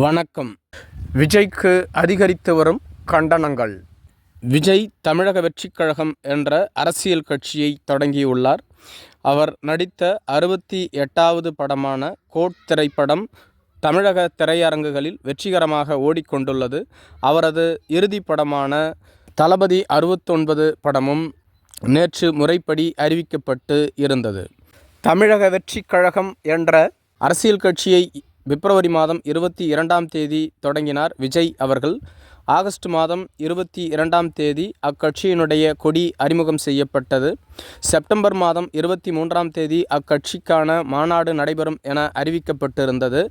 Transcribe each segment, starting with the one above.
வணக்கம். விஜய்க்கு அதிகரித்து வரும் கண்டனங்கள். விஜய் தமிழக வெற்றிக் கழகம் என்ற அரசியல் கட்சியை தொடங்கியுள்ளார். அவர் நடித்த அறுபத்தி எட்டாவது படமான கோட் திரைப்படம் தமிழக திரையரங்குகளில் வெற்றிகரமாக ஓடிக்கொண்டுள்ளது. அவரது இறுதி படமான தளபதி அறுபத்தொன்பது படமும் நேற்று முறைப்படி அறிவிக்கப்பட்டு இருந்தது. தமிழக வெற்றிக் கழகம் என்ற அரசியல் கட்சியை பிப்ரவரி மாதம் இருபத்தி இரண்டாம் தேதி தொடங்கினார் விஜய் அவர்கள். ஆகஸ்ட் மாதம் இருபத்தி இரண்டாம் தேதி அக்கட்சியினுடைய கொடி அறிமுகம் செய்யப்பட்டது. செப்டம்பர் மாதம் இருபத்தி மூன்றாம் தேதி அக்கட்சிக்கான மாநாடு நடைபெறும் என அறிவிக்கப்பட்டிருந்தது.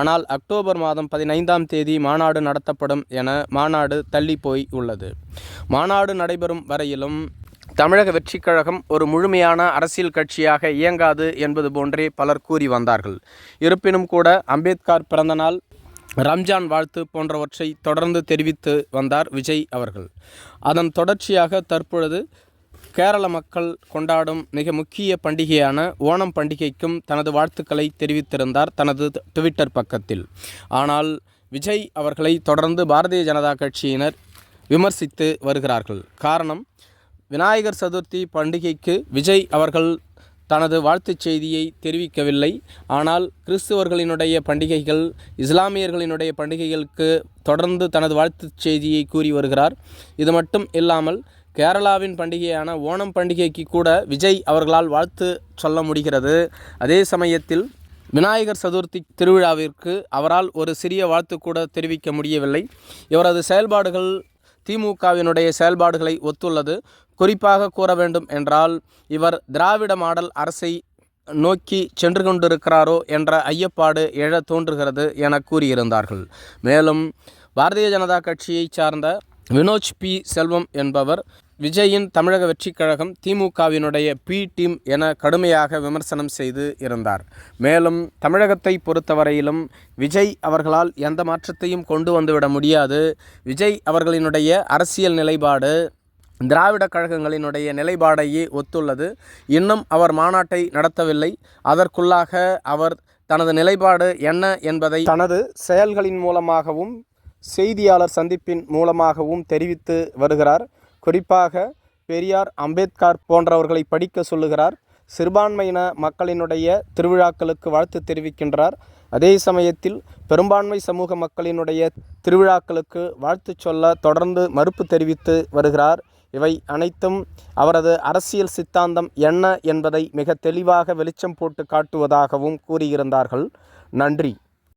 ஆனால் அக்டோபர் மாதம் பதினைந்தாம் தேதி மாநாடு நடத்தப்படும் என மாநாடு தள்ளி போய் உள்ளது. மாநாடு நடைபெறும் வரையிலும் தமிழக வெற்றிக் கழகம் ஒரு முழுமையான அரசியல் கட்சியாக இயங்காது என்பது போன்றே பலர் கூறி வந்தார்கள். இருப்பினும் கூட அம்பேத்கர் பிறந்தநாள் ரம்ஜான் வாழ்த்து போன்றவற்றை தொடர்ந்து தெரிவித்து வந்தார் விஜய் அவர்கள். அதன் தொடர்ச்சியாக தற்பொழுது கேரள மக்கள் கொண்டாடும் மிக முக்கிய பண்டிகையான ஓணம் பண்டிகைக்கும் தனது வாழ்த்துக்களை தெரிவித்திருந்தார் தனது ட்விட்டர் பக்கத்தில். ஆனால் விஜய் அவர்களை தொடர்ந்து பாரதிய ஜனதா கட்சியினர் விமர்சித்து வருகிறார்கள். காரணம் விநாயகர் சதுர்த்தி பண்டிகைக்கு விஜய் அவர்கள் தனது வாழ்த்துச் செய்தியை தெரிவிக்கவில்லை. ஆனால் கிறிஸ்துவர்களினுடைய பண்டிகைகள் இஸ்லாமியர்களினுடைய பண்டிகைகளுக்கு தொடர்ந்து தனது வாழ்த்துச் செய்தியை கூறி வருகிறார். இது மட்டும் இல்லாமல் கேரளாவின் பண்டிகையான ஓணம் பண்டிகைக்கு கூட விஜய் அவர்களால் வாழ்த்து சொல்ல முடிகிறது. அதே சமயத்தில் விநாயகர் சதுர்த்தி திருவிழாவிற்கு அவரால் ஒரு சிறிய வாழ்த்து கூட தெரிவிக்க முடியவில்லை. இவரது செயல்பாடுகள் திமுகவினுடைய செயல்பாடுகளை ஒத்துள்ளது. குறிப்பாக கூற வேண்டும் என்றால் இவர் திராவிட மாடல் அரசை நோக்கி சென்று கொண்டிருக்கிறாரோ என்ற ஐயப்பாடு எழ தோன்றுகிறது என கூறியிருந்தார்கள். மேலும் பாரதிய ஜனதா கட்சியைச் சார்ந்த வினோஜ் பி. செல்வம் என்பவர் விஜயின் தமிழக வெற்றிக் கழகம் திமுகவினுடைய பி டீம் என கடுமையாக விமர்சனம் செய்து இருந்தார். மேலும் தமிழகத்தை பொறுத்தவரையிலும் விஜய் அவர்களால் எந்த மாற்றத்தையும் கொண்டு வந்துவிட முடியாது. விஜய் அவர்களினுடைய அரசியல் நிலைப்பாடு திராவிட கழகங்களினுடைய நிலைப்பாடையே ஒத்துள்ளது. இன்னும் அவர் மாநாட்டை நடத்தவில்லை. அதற்குள்ளாக அவர் தனது நிலைப்பாடு என்ன என்பதை தனது செயல்களின் மூலமாகவும் செய்தியாளர் சந்திப்பின் மூலமாகவும் தெரிவித்து வருகிறார். குறிப்பாக பெரியார் அம்பேத்கர் போன்றவர்களை படிக்க சொல்லுகிறார். சிறுபான்மையின மக்களினுடைய திருவிழாக்களுக்கு வாழ்த்து தெரிவிக்கின்றார். அதே சமயத்தில் பெரும்பான்மை சமூக மக்களினுடைய திருவிழாக்களுக்கு வாழ்த்து சொல்ல தொடர்ந்து மறுப்பு தெரிவித்து வருகிறார். இவை அனைத்தும் அவரது அரசியல் சித்தாந்தம் என்ன என்பதை மிக தெளிவாக வெளிச்சம் போட்டு காட்டுவதாகவும் கூறியிருந்தார்கள். நன்றி.